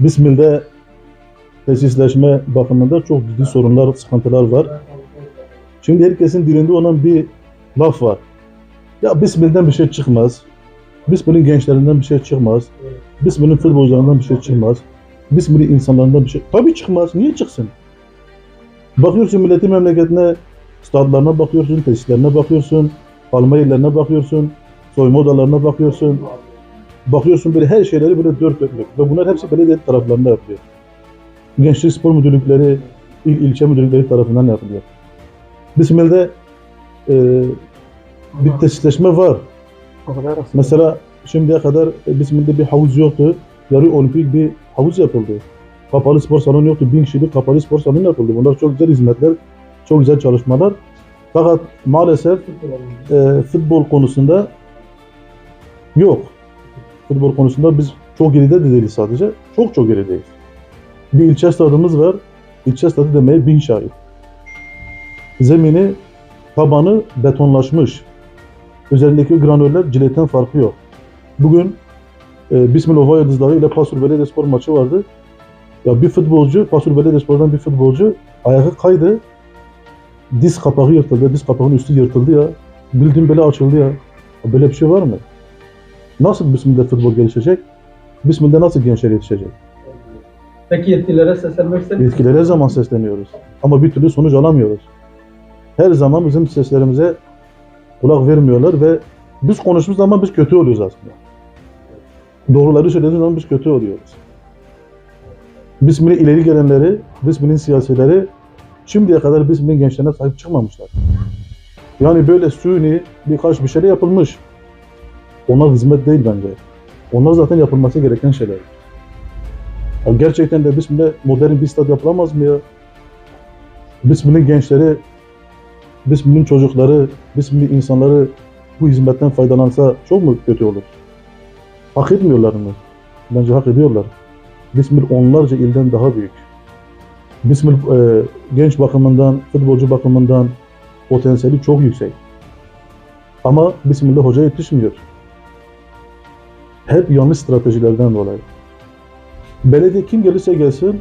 Bismil'de tesisleşme bakımında çok ciddi sorunlar, sıkıntılar var. Şimdi herkesin dilinde olan bir laf var. Ya Bismil'den bir şey çıkmaz. Bismil'in gençlerinden bir şey çıkmaz. Bismil'in futbolcularından bir şey çıkmaz. Bismil'in insanlarından bir şey... Tabii çıkmaz. Niye çıksın? Bakıyorsun milletin memleketine, stadlarına bakıyorsun, tesislerine bakıyorsun, kalma yerlerine bakıyorsun, soyma odalarına bakıyorsun. Bakıyorsun böyle her şeyleri böyle dört dörtlük. Ve bunlar hepsi belediye taraflarında yapılıyor. Gençlik Spor Müdürlükleri, il ilçe müdürlükleri tarafından yapılıyor. Bismil'de e, bir tesisleşme var. Mesela şimdiye kadar e, Bismil'de bir havuz yoktu. Yarı olimpik bir havuz yapıldı. Kapalı spor salonu yoktu. Bin kişilik kapalı spor salonu yapıldı. Bunlar çok güzel hizmetler, çok güzel çalışmalar. Fakat maalesef e, futbol konusunda yok. Futbol konusunda biz çok geride de değiliz sadece. Çok çok gerideyiz. Bir ilçe stadımız var. İlçe stadı demeye bin şahit. Zemini, tabanı betonlaşmış. Üzerindeki granüller ciletten farkı yok. Bugün e, Bismillah Yıldızları ile Pasur Belediyespor maçı vardı. Ya bir futbolcu, Pasur Belediyespor'dan bir futbolcu ayağı kaydı. Diz kapağı yırtıldı. Diz kapağının üstü yırtıldı ya. Bildiğin böyle açıldı ya. Böyle bir şey var mı? Nasıl Bismillah futbol gelişecek? Bismillah nasıl gençler yetişecek? Peki yetkililere seslenmek ister misiniz? Yetkililere her zaman sesleniyoruz. Ama bir türlü sonuç alamıyoruz. Her zaman bizim seslerimize kulak vermiyorlar ve biz konuştuğumuz zaman biz kötü oluyoruz aslında. Doğruları söylediğimiz zaman biz kötü oluyoruz. Bismillah ileri gelenleri, Bismillah'in siyasileri şimdiye kadar Bismillah'in gençlerine sahip çıkmamışlar. Yani böyle suni birkaç bir şey yapılmış. Onlar hizmet değil bence. Onlar zaten yapılması gereken şeyler. Ya gerçekten de Bismillah modern bir stad yapılamaz mı ya? Bismillah'in gençleri, Bismillah'in çocukları, Bismillah'in insanları bu hizmetten faydalansa çok mu kötü olur? Hak etmiyorlar mı? Bence hak ediyorlar. Bismillah onlarca ilden daha büyük. Bismillah e, genç bakımından, futbolcu bakımından potansiyeli çok yüksek. Ama Bismillah hoca yetişmiyor. Hep yanlış stratejilerden dolayı. Belediye kim gelirse gelsin,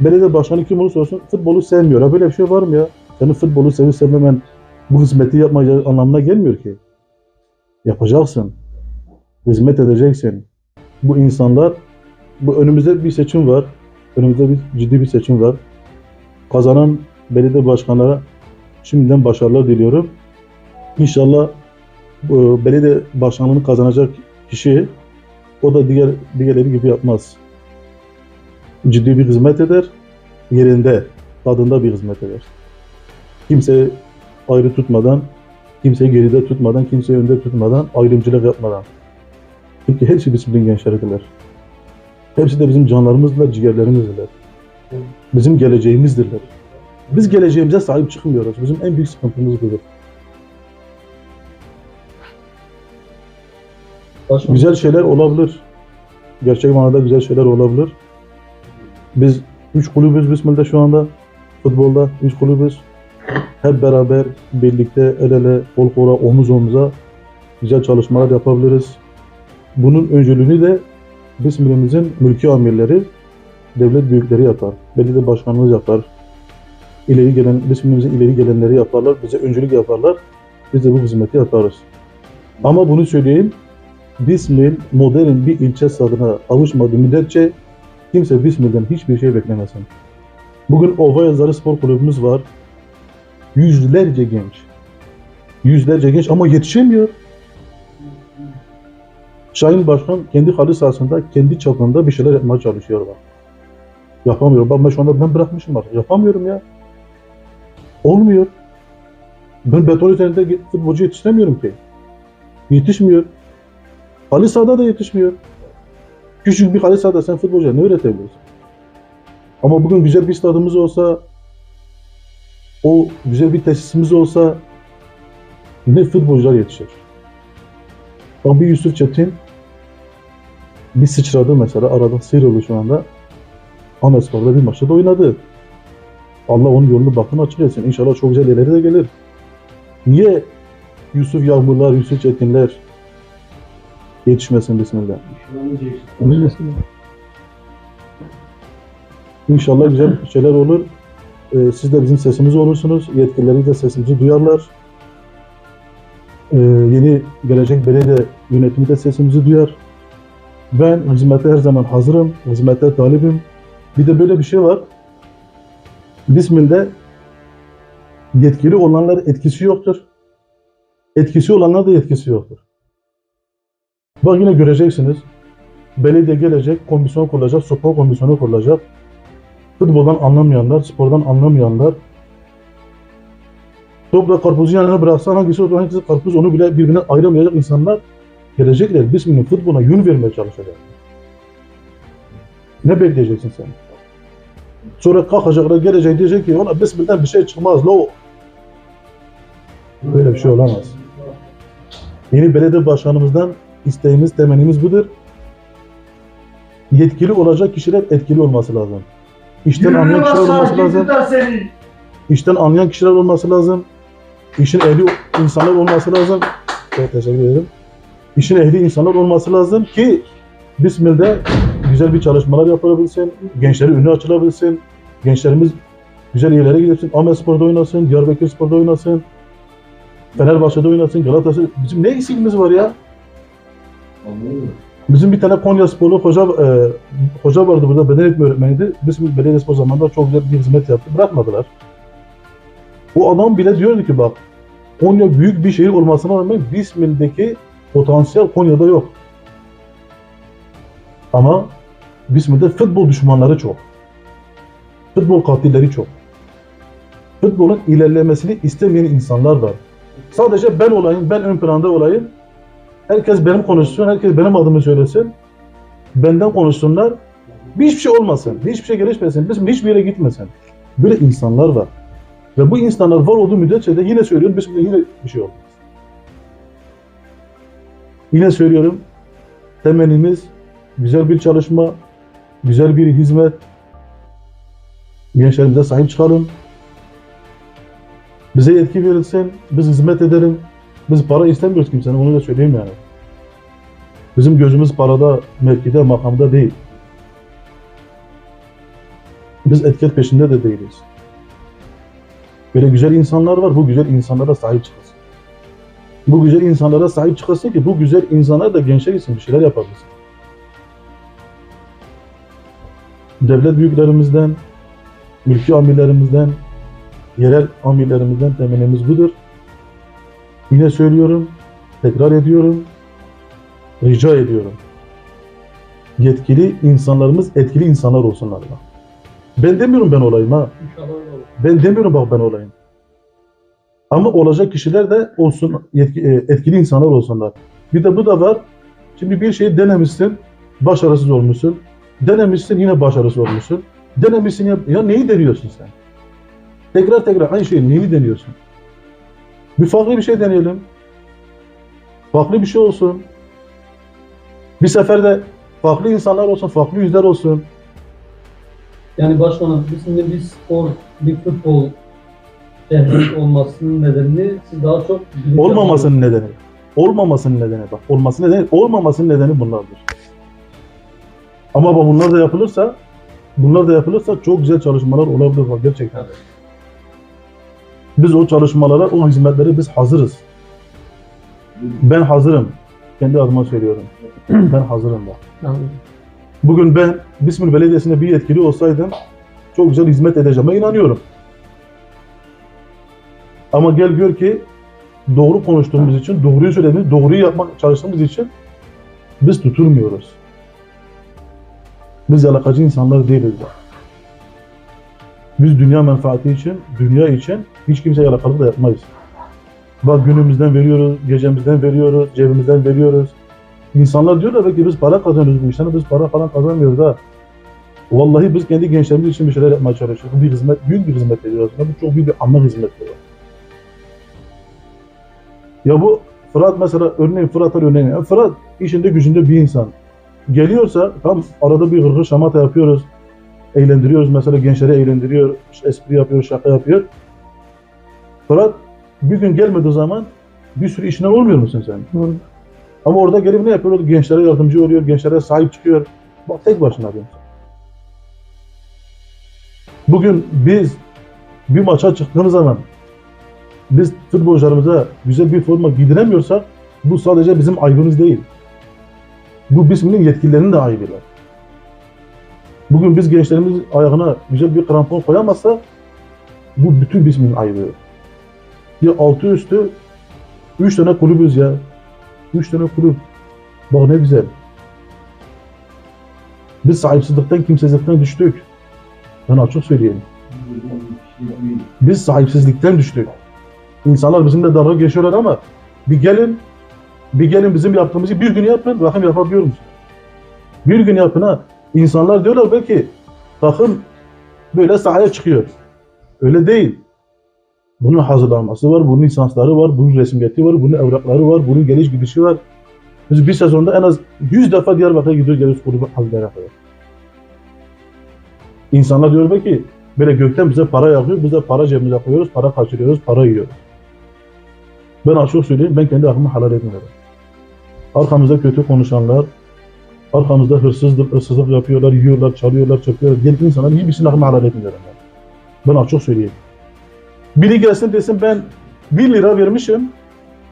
belediye başkanı kim olursa olsun futbolu sevmiyor. Ha böyle bir şey var mı ya? Senin futbolu sevip sevmemen bu hizmeti yapmayacağı anlamına gelmiyor ki. Yapacaksın. Hizmet edeceksin. Bu insanlar, bu önümüzde bir seçim var. Önümüzde bir ciddi bir seçim var. Kazanan belediye başkanlara şimdiden başarılar diliyorum. İnşallah bu belediye başkanlığını kazanacak kişi o da diğer diğerleri gibi yapmaz. Ciddi bir hizmet eder, yerinde, tadında bir hizmet eder. Kimseyi ayrı tutmadan, kimseyi geride tutmadan, kimseyi önde tutmadan, ayrımcılık yapmadan. Çünkü hepsi bizim gençleridirler. Hepsi de bizim canlarımızdır, ciğerlerimizdirler. Bizim geleceğimizdirler. Biz geleceğimize sahip çıkmıyoruz. Bizim en büyük sıkıntımız budur. Başkanım, Güzel şeyler olabilir. Gerçek manada güzel şeyler olabilir. Biz üç kulübüz Bismillah şu anda. Futbolda üç kulübüz. Hep beraber, birlikte, el ele, kol kola, omuz omuza güzel çalışmalar yapabiliriz. Bunun öncülüğünü de Bismillah'ımızın mülki amirleri, devlet büyükleri yapar. Belediye başkanımız yapar. İleri gelen, Bismillah'ımızın ileri gelenleri yaparlar. Bize öncülük yaparlar. Biz de bu hizmeti yaparız. Ama bunu söyleyeyim, Bismil modern bir ilçe stadına kavuşmadığı müddetçe kimse Bismil'den hiçbir şey beklemesin. Bugün Ova Yazarı Spor Kulübümüz var. Yüzlerce genç. Yüzlerce genç ama yetişemiyor. Şahin Başkan kendi halı sahasında, kendi çapında bir şeyler yapmaya çalışıyor bak. Yapamıyor. Bak ben şu anda ben bırakmışım artık. Yapamıyorum ya. Olmuyor. Ben beton üzerinde futbolcu yetiştiremiyorum ki. Yetişmiyor. Halı sahada da yetişmiyor. Küçük bir halı sahada sen futbolcuya ne öğretebilirsin? Ama bugün güzel bir stadımız olsa, o güzel bir tesisimiz olsa ne futbolcular yetişir. Bak bir Yusuf Çetin bir sıçradı mesela aradan sıyrıldı şu anda. Ahmetspor'da bir maçta da oynadı. Allah onun yolunu bakın açık etsin. İnşallah çok güzel yerlere de gelir. Niye Yusuf Yağmurlar, Yusuf Çetinler yetişmesin bismillah. İnşallah güzel şeyler olur. Ee, siz de bizim sesimiz olursunuz. Yetkililerimiz de sesimizi duyarlar. Ee, yeni gelecek belediye yönetimi de sesimizi duyar. Ben hizmete her zaman hazırım. Hizmete talibim. Bir de böyle bir şey var. Bismillah yetkili olanlar etkisi yoktur. Etkisi olanlar da etkisi yoktur. Bak yine göreceksiniz. Belediye gelecek, komisyon kurulacak, spor komisyonu kurulacak. Futboldan anlamayanlar, spordan anlamayanlar. Topla karpuzu yanına bıraksan hangisi otur, hangisi karpuz onu bile birbirinden ayıramayacak insanlar gelecekler. Bismillah futbola yön vermeye çalışacak. Ne bekleyeceksin sen? Sonra kalkacaklar gelecek diyecek ki ona Bismillah'dan bir şey çıkmaz. No. Böyle bir şey olamaz. Yeni belediye başkanımızdan isteğimiz, temennimiz budur. Yetkili olacak kişiler etkili olması lazım. İşten anlayan kişiler olması lazım. İşten anlayan kişiler olması lazım. İşin ehli insanlar olması lazım. Çok teşekkür ederim. İşin ehli insanlar olması lazım ki Bismillah güzel bir çalışmalar yapılabilsin, gençleri önü açılabilsin, gençlerimiz güzel yerlere gidebilsin. Ahmet Spor'da oynasın, Diyarbakır Spor'da oynasın, Fenerbahçe'de oynasın, Galatasaray. Bizim ne eksikimiz var ya? Bizim bir tane Konya Sporlu hoca, e, hoca vardı burada beden eğitimi öğretmeniydi. Bizim belediye spor zamanında çok güzel bir hizmet yaptı. Bırakmadılar. O adam bile diyordu ki bak Konya büyük bir şehir olmasına rağmen Bismil'deki potansiyel Konya'da yok. Ama Bismil'de futbol düşmanları çok. Futbol katilleri çok. Futbolun ilerlemesini istemeyen insanlar var. Sadece ben olayım, ben ön planda olayım. Herkes benim konuşsun, herkes benim adımı söylesin. Benden konuşsunlar. Hiçbir şey olmasın, hiçbir şey gelişmesin, bizim hiçbir yere gitmesin. Böyle insanlar var. Ve bu insanlar var olduğu müddetçe de yine söylüyorum, bizim yine bir şey olmaz. Yine söylüyorum, temennimiz güzel bir çalışma, güzel bir hizmet. Gençlerimize sahip çıkalım. Bize yetki verilsin, biz hizmet edelim. Biz para istemiyoruz kimsenin, onu da söyleyeyim yani. Bizim gözümüz parada, mevkide, makamda değil. Biz etiket peşinde de değiliz. Böyle güzel insanlar var, bu güzel insanlara sahip çıkasın. Bu güzel insanlara sahip çıkasın ki bu güzel insanlar da gençler için bir şeyler yapabilsin. Devlet büyüklerimizden, mülki amirlerimizden, yerel amirlerimizden temennimiz budur. Yine söylüyorum, tekrar ediyorum, rica ediyorum. Yetkili insanlarımız etkili insanlar olsunlar. Bak. Ben demiyorum ben olayım ha. Ben demiyorum bak ben olayım. Ama olacak kişiler de olsun, yetki- e, etkili insanlar olsunlar. Bir de bu da var. Şimdi bir şeyi denemişsin, başarısız olmuşsun. Denemişsin yine başarısız olmuşsun. Denemişsin ya, ya neyi deniyorsun sen? Tekrar tekrar aynı şeyi neyi deniyorsun? Bir farklı bir şey deneyelim. Farklı bir şey olsun. Bir seferde farklı insanlar olsun, farklı yüzler olsun. Yani başkanım bizim de bir spor, bir futbol şehri olmasının nedenini siz daha çok Olmamasının nedeni. Olmamasının nedeni bak. Olmasının nedeni, olmamasının nedeni bunlardır. Ama bak bunlar da yapılırsa bunlar da yapılırsa çok güzel çalışmalar olabilir bak gerçekten. Evet. Biz o çalışmalara, o hizmetlere biz hazırız. Ben hazırım. Kendi adıma söylüyorum. ben hazırım. Anladım. Bugün ben Bismil Belediyesi'nde bir yetkili olsaydım çok güzel hizmet edeceğime inanıyorum. Ama gel gör ki doğru konuştuğumuz için, doğruyu söylediğimiz, doğruyu yapmak çalıştığımız için biz tutulmuyoruz. Biz yalakacı insanlar değiliz. bak. Biz dünya menfaati için, dünya için hiç kimse yalakalık da yapmayız. Bak günümüzden veriyoruz, gecemizden veriyoruz, cebimizden veriyoruz. İnsanlar diyorlar belki biz para kazanıyoruz bu işten, biz para falan kazanmıyoruz ha. Vallahi biz kendi gençlerimiz için bir şeyler yapmaya çalışıyoruz. Bu bir hizmet, büyük bir hizmet ediyoruz. Bu çok büyük bir anlam hizmeti. Ya bu Fırat mesela örneğin Fırat'ın örneğin. Ya Fırat işinde gücünde bir insan. Geliyorsa tam arada bir hırgır şamata yapıyoruz. Eğlendiriyoruz mesela gençleri eğlendiriyor. Espri yapıyor, şaka yapıyor. Fırat bir gün gelmediği zaman bir sürü işine olmuyor musun sen? Ama orada gelip ne yapıyor? Gençlere yardımcı oluyor, gençlere sahip çıkıyor. Bak tek başına diyorum. Bugün biz bir maça çıktığımız zaman biz futbolcularımıza güzel bir forma giydiremiyorsak bu sadece bizim aybımız değil. Bu BİSM'in yetkililerinin de ayıbıdır. Bugün biz gençlerimiz ayağına güzel bir krampon koyamazsa bu bütün BİSM'in ayıbı. Ya altı üstü üç tane kulübüz ya. Üç tane kulüp. Bak ne güzel. Biz sahipsizlikten, kimsesizlikten düştük. Ben açık söyleyeyim. Biz sahipsizlikten düştük. İnsanlar bizimle dalga geçiyorlar ama bir gelin bir gelin bizim yaptığımızı bir gün yapın. Bakın yapabiliyor musun? Bir gün yapın ha. İnsanlar diyorlar belki takım böyle sahaya çıkıyor. Öyle değil. Bunun hazırlanması var, bunun lisansları var, bunun resmiyeti var, bunun evrakları var, bunun geliş gidişi var. Biz bir sezonda en az 100 defa Diyarbakır'a gidiyoruz, geliyoruz kulübü hazırlayana kadar. İnsanlar diyor belki böyle gökten bize para yağıyor, biz de para cebimize koyuyoruz, para kaçırıyoruz, para yiyoruz. Ben açık söyleyeyim, ben kendi aklımı helal etmiyorum. Arkamızda kötü konuşanlar, arkamızda hırsızlık, hırsızlık yapıyorlar, yiyorlar, çalıyorlar, çöpüyorlar. Diğer insanlar hiçbirisini aklımı helal etmiyorum ben. Ben açık söyleyeyim. Biri gelsin desin ben 1 lira vermişim,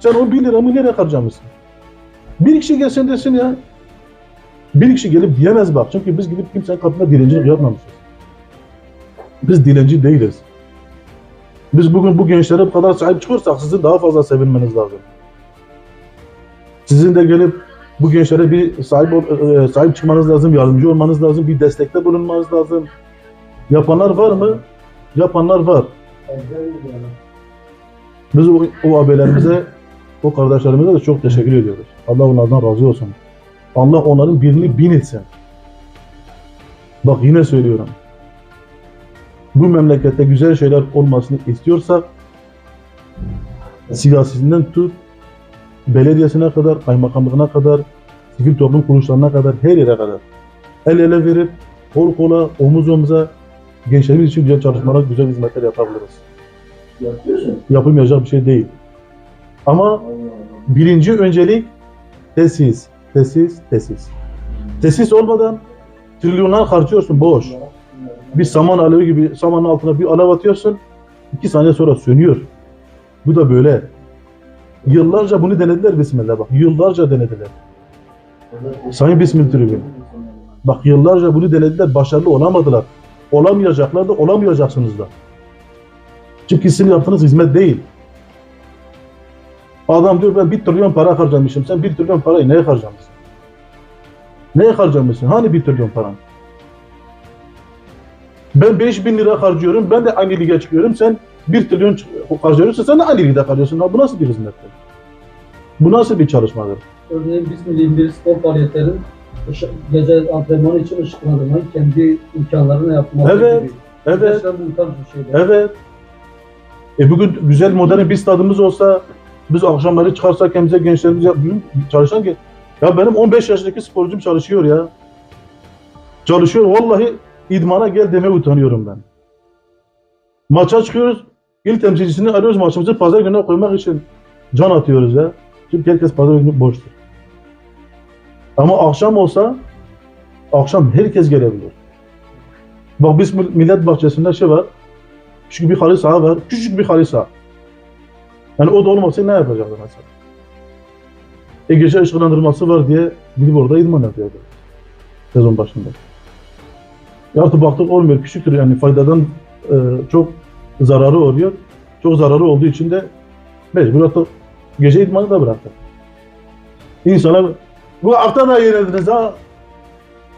sen o 1 liramı nereye harcamışsın? Bir kişi gelsin desin ya, bir kişi gelip diyemez bak. Çünkü biz gidip kimsenin kapına dilencilik yapmamışız. Biz dilenci değiliz. Biz bugün bu gençlere bu kadar sahip çıkıyorsak sizin daha fazla sevinmeniz lazım. Sizin de gelip bu gençlere bir sahip ol- e, sahip çıkmanız lazım, yardımcı olmanız lazım, bir destekte bulunmanız lazım. Yapanlar var mı? Yapanlar var. Biz o, o abilerimize, o kardeşlerimize de çok teşekkür ediyoruz. Allah onlardan razı olsun. Allah onların birini bin etsin. Bak yine söylüyorum. Bu memlekette güzel şeyler olmasını istiyorsak siyasisinden tut, belediyesine kadar, kaymakamlığına kadar, sivil toplum kuruluşlarına kadar, her yere kadar el ele verip, kol kola, omuz omuza gençlerimiz için güzel çalışmalar, güzel hizmetler yapabiliriz. Yapılmayacak bir şey değil. Ama birinci öncelik tesis, tesis, tesis. Tesis olmadan trilyonlar harcıyorsun boş. Bir saman alevi gibi samanın altına bir alev atıyorsun, iki saniye sonra sönüyor. Bu da böyle. Yıllarca bunu denediler Bismillah bak. Yıllarca denediler. Sayın Bismillah Tribün. Bak yıllarca bunu denediler, başarılı olamadılar. Olamayacaklar da olamayacaksınız da. Çünkü sizin yaptığınız hizmet değil. Adam diyor ben bir trilyon para harcamışım. Sen bir trilyon parayı neye harcamışsın? Neye harcamışsın? Hani bir trilyon paran? Ben 5 bin lira harcıyorum. Ben de aynı lige çıkıyorum. Sen 1 trilyon harcıyorsun. Sen de aynı ligde kalıyorsun. Bu nasıl bir hizmettir? Bu nasıl bir çalışmadır? Örneğin biz milli bir spor faaliyetlerin gece antrenmanı için ışıklandırmayı kendi imkanlarına yapması Evet, gibi. Evet. Evet. E bugün güzel modern bir stadımız olsa biz akşamları çıkarsak bize gençlerimiz bugün çalışan gen- ya benim 15 yaşındaki sporcum çalışıyor ya. Çalışıyor vallahi idmana gel demeye utanıyorum ben. Maça çıkıyoruz. İl temsilcisini arıyoruz maçımızı pazar gününe koymak için can atıyoruz ya. Çünkü herkes pazar günü boştur. Ama akşam olsa akşam herkes gelebilir. Bak biz millet bahçesinde şey var. Küçük bir halı saha var. Küçük bir halı saha. Yani o da olmasa ne yapacaklar mesela? E gece ışıklandırması var diye gidip orada idman yapıyordu. Sezon başında. Ya artık baktık olmuyor. Küçüktür yani faydadan e, çok zararı oluyor. Çok zararı olduğu için de mecbur artık gece idmanı da bıraktık. İnsanlar bu da yenildiniz ha.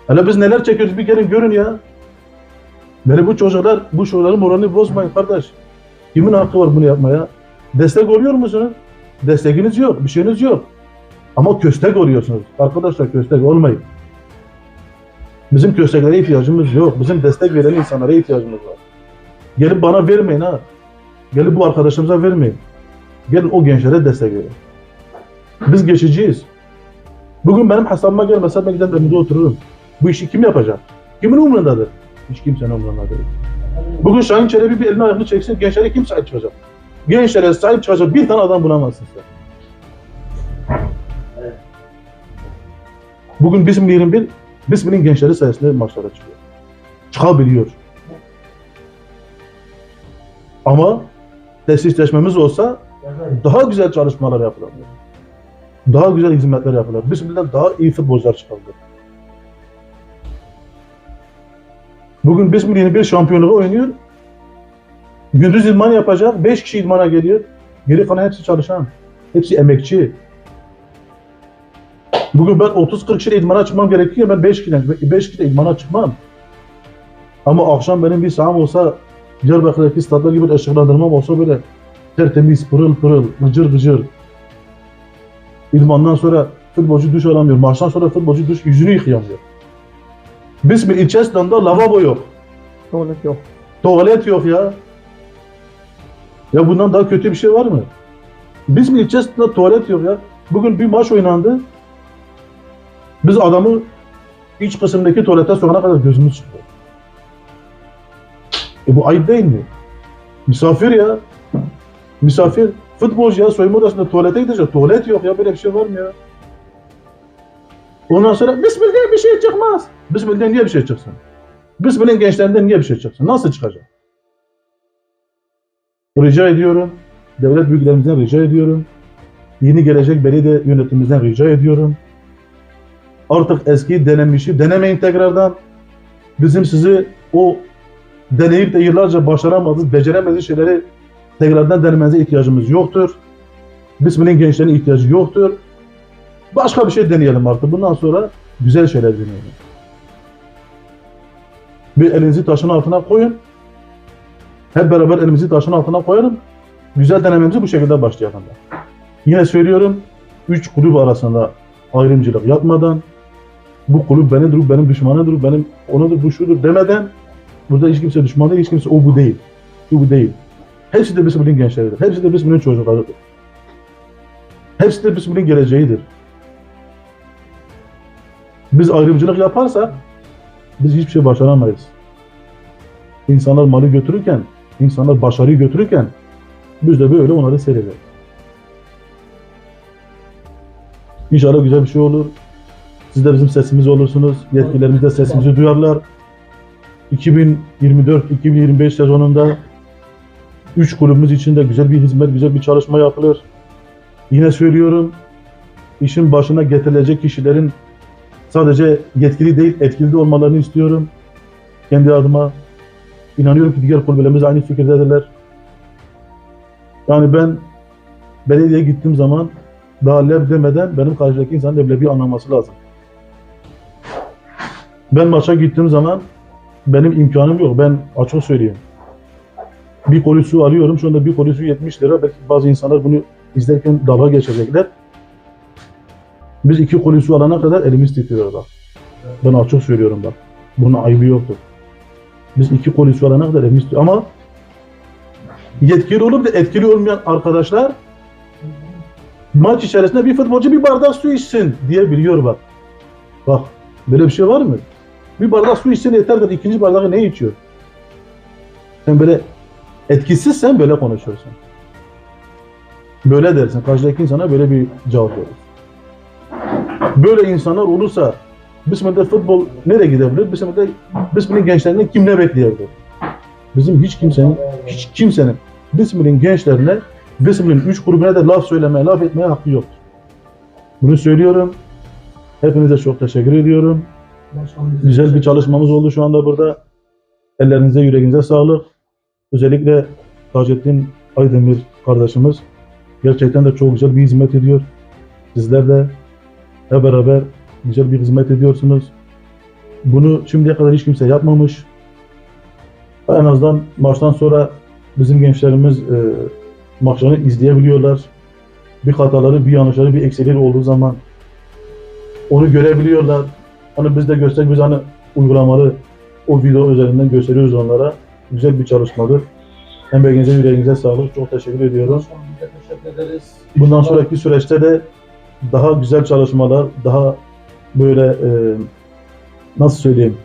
Hele biz neler çekiyoruz bir gelin görün ya. Böyle bu çocuklar, bu çocukların moralini bozmayın kardeş. Kimin hakkı var bunu yapmaya? Destek oluyor musunuz? Destekiniz yok, bir şeyiniz yok. Ama köstek oluyorsunuz. Arkadaşlar köstek olmayın. Bizim kösteklere ihtiyacımız yok. Bizim destek veren insanlara ihtiyacımız var. Gelip bana vermeyin ha. Gelip bu arkadaşımıza vermeyin. Gelin o gençlere destek verin. Biz geçiciyiz. Bugün benim hesabıma gelmese ben gider evimde otururum. Bu işi kim yapacak? Kimin umurundadır? Hiç kimsenin umurunda değil. Bugün Şahin Çelebi bir elini ayağını çeksin, gençlere kim sahip çıkacak? Gençlere sahip çıkacak bir tane adam bulamazsın sen. Bugün bizim 21, Bismil'in gençleri sayesinde maçlara çıkıyor. Çıkabiliyor. Ama tesisleşmemiz olsa daha güzel çalışmalar yapılabilir. Daha güzel hizmetler yapılır. Bismillah daha iyi futbolcular çıkabilir. Bugün Bismillah'ın bir şampiyonluğu oynuyor. Gündüz idman yapacak. 5 kişi idmana geliyor. Geri kalan hepsi çalışan. Hepsi emekçi. Bugün ben 30-40 kişiyle idmana çıkmam gerekiyor. Ben 5 kişiyle, 5 kişiyle idmana çıkmam. Ama akşam benim bir saham olsa Diyarbakır'daki stadlar gibi ışıklandırmam olsa böyle tertemiz, pırıl pırıl, gıcır gıcır. İdmandan sonra futbolcu duş alamıyor. Maçtan sonra futbolcu duş yüzünü yıkayamıyor. Bismil ilçe stadında lavabo yok. Tuvalet yok. Tuvalet yok ya. Ya bundan daha kötü bir şey var mı? Bismil ilçe stadında tuvalet yok ya. Bugün bir maç oynandı. Biz adamı iç kısımdaki tuvalete sokana kadar gözümüz çıktı. E bu ayıp değil mi? Misafir ya. Misafir. Futbolcu ya soyunma odasında tuvalete gidecek. Tuvalet yok ya böyle bir şey var mı ya? Ondan sonra Bismillah bir şey çıkmaz. Bismillah niye bir şey çıksın? Bismillah'in gençlerinden niye bir şey çıksın? Nasıl çıkacak? Rica ediyorum. Devlet büyüklerimizden rica ediyorum. Yeni gelecek belediye yönetimimizden rica ediyorum. Artık eski denenmişi denemeyin tekrardan. Bizim sizi o deneyip de yıllarca başaramadığınız, beceremediğiniz şeyleri tekrardan denemenize ihtiyacımız yoktur. Bismillah'in gençlerine ihtiyacı yoktur. Başka bir şey deneyelim artık. Bundan sonra güzel şeyler deneyelim. Bir elinizi taşın altına koyun. Hep beraber elimizi taşın altına koyalım. Güzel denememizi bu şekilde başlayalım. Yine söylüyorum, üç kulüp arasında ayrımcılık yapmadan, bu kulüp benidir, bu benim düşmanıdır, benim onudur, bu şudur demeden, burada hiç kimse düşman değil, hiç kimse o bu değil. Bu bu değil. Hepsi de Bismillah'in gençleridir. Hepsi de Bismillah'in çocuklarıdır. Hepsi de Bismillah'in geleceğidir. Biz ayrımcılık yaparsak biz hiçbir şey başaramayız. İnsanlar malı götürürken, insanlar başarıyı götürürken biz de böyle onları seyrederiz. İnşallah güzel bir şey olur. Siz de bizim sesimiz olursunuz. Yetkililerimiz de sesimizi duyarlar. 2024-2025 sezonunda 3 kulübümüz için de güzel bir hizmet, güzel bir çalışma yapılır. Yine söylüyorum, işin başına getirilecek kişilerin sadece yetkili değil, etkili olmalarını istiyorum. Kendi adıma inanıyorum ki diğer kulüplerimiz aynı fikirdedirler. Yani ben belediyeye gittiğim zaman daha leb demeden benim karşıdaki insanın leblebi anlaması lazım. Ben maça gittiğim zaman benim imkanım yok. Ben açık söyleyeyim. Bir koli su alıyorum. Şu anda bir koli su 70 lira. Belki bazı insanlar bunu izlerken dalga geçecekler. Biz iki koli su alana kadar elimiz titriyor bak. Ben açık söylüyorum bak. Bunun ayıbı yoktur. Biz iki koli su alana kadar elimiz titriyor. Ama yetkili olup da etkili olmayan arkadaşlar maç içerisinde bir futbolcu bir bardak su içsin diye biliyor bak. Bak böyle bir şey var mı? Bir bardak su içsin yeterdir. İkinci bardağı ne içiyor? Sen böyle etkisizsen böyle konuşuyorsun. Böyle dersin. Karşıdaki insana böyle bir cevap verir. Böyle insanlar olursa Bismillah futbol nereye gidebilir? Bismillah, Bismillah'in gençlerinden kim ne bekleyebilir? Bizim hiç kimsenin, hiç kimsenin Bismillah'in gençlerine, Bismillah'in üç grubuna da laf söylemeye, laf etmeye hakkı yoktur. Bunu söylüyorum. Hepinize çok teşekkür ediyorum. Güzel bir çalışmamız oldu şu anda burada. Ellerinize, yüreğinize sağlık. Özellikle Taceddin Aydemir kardeşimiz gerçekten de çok güzel bir hizmet ediyor. Sizler de hep beraber güzel bir hizmet ediyorsunuz. Bunu şimdiye kadar hiç kimse yapmamış. En azından maçtan sonra bizim gençlerimiz e, maçlarını izleyebiliyorlar. Bir hataları, bir yanlışları, bir eksikleri olduğu zaman onu görebiliyorlar. Hani biz de biz hani uygulamalı o video üzerinden gösteriyoruz onlara. Güzel bir çalışmadır. Hem belgenize yüreğinize sağlık. Çok teşekkür ederiz. Bundan sonraki süreçte de daha güzel çalışmalar, daha böyle e, nasıl söyleyeyim?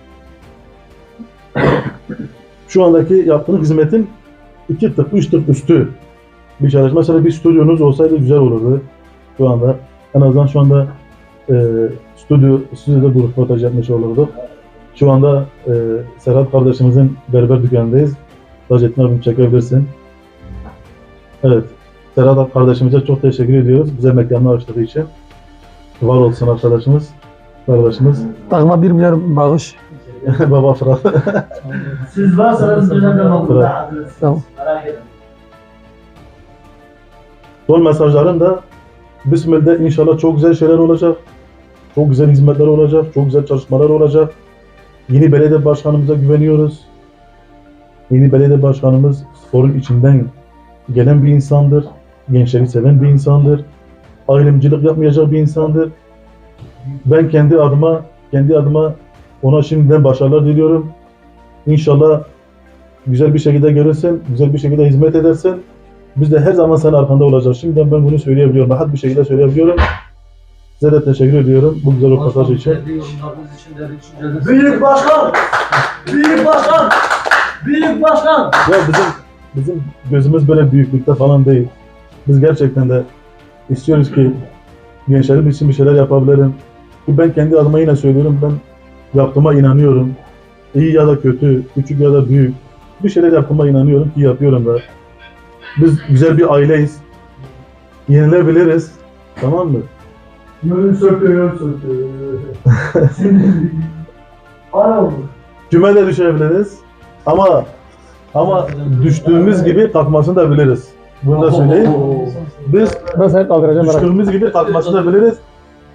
Şu andaki yaptığınız hizmetin iki tık, üç tık üstü bir çalışma. Mesela bir stüdyonuz olsaydı güzel olurdu şu anda. En azından şu anda e, stüdyo, stüdyoda bir röportaj yapmış olurduk. Şu anda e, Serhat kardeşimizin berber dükkanındayız. Taceddin abim çekebilirsin. Evet. Serhat kardeşimize çok teşekkür ediyoruz. Bize mekanı açtığı için. Var olsun arkadaşımız. Kardeşimiz. Takma 1 milyar bağış. Baba Fırat. Siz varsanız önemli olmalı. Tamam. Merak etmeyin. Son mesajlarım da Bismillah'da inşallah çok güzel şeyler olacak. Çok güzel hizmetler olacak. Çok güzel çalışmalar olacak. Yeni belediye başkanımıza güveniyoruz. Yeni belediye başkanımız sporun içinden gelen bir insandır. Gençleri seven bir insandır. Ayrımcılık yapmayacak bir insandır. Ben kendi adıma kendi adıma ona şimdiden başarılar diliyorum. İnşallah güzel bir şekilde görürsün, güzel bir şekilde hizmet edersin. Biz de her zaman senin arkanda olacağız. Şimdiden ben bunu söyleyebiliyorum. Rahat bir şekilde söyleyebiliyorum. Size de teşekkür ediyorum bu güzel röportaj için. Büyük başkan! Büyük başkan! Büyük başkan! Ya bizim bizim gözümüz böyle büyüklükte falan değil. Biz gerçekten de istiyoruz ki gençlerim için bir şeyler yapabilirim. Ki Ben kendi adıma yine söylüyorum. Ben yaptığıma inanıyorum. İyi ya da kötü, küçük ya da büyük. Bir şeyler yaptığıma inanıyorum ki yapıyorum da. Biz güzel bir aileyiz. Yenilebiliriz. Tamam mı? Yönü söktü, yön söktü. Ana oldu. Küme de düşebiliriz. Ama ama düştüğümüz gibi kalkmasını da biliriz. Bunu da söyleyeyim. Biz Ben seni kaldıracağım merak etme. düştüğümüz gibi kalkmasını da biliriz.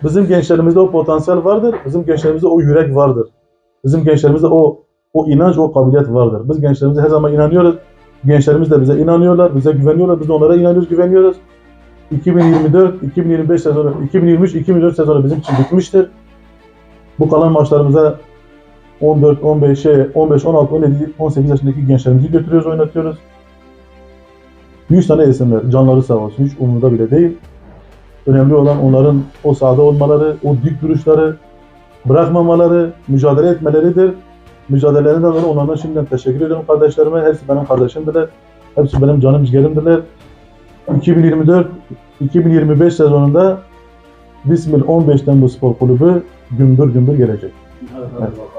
Bizim gençlerimizde o potansiyel vardır. Bizim gençlerimizde o yürek vardır. Bizim gençlerimizde o o inanç, o kabiliyet vardır. Biz gençlerimize her zaman inanıyoruz. Gençlerimiz de bize inanıyorlar, bize güveniyorlar. Biz de onlara inanıyoruz, güveniyoruz. 2024, 2025 sezonu, 2023, 2024 sezonu bizim için bitmiştir. Bu kalan maçlarımıza 14, 15, şey, 15, 16, 17, 18 yaşındaki gençlerimizi götürüyoruz, oynatıyoruz. 100 tane isimler, canları sağ olsun, hiç umurda bile değil. Önemli olan onların o sahada olmaları, o dik duruşları, bırakmamaları, mücadele etmeleridir. Mücadelelerinden dolayı onlardan şimdiden teşekkür ediyorum kardeşlerime. Hepsi benim kardeşimdiler. Hepsi benim canım ciğerimdiler. 2024-2025 sezonunda Bismil 15 Temmuz Spor Kulübü gümbür gümbür gelecek. Evet, hadi bakalım.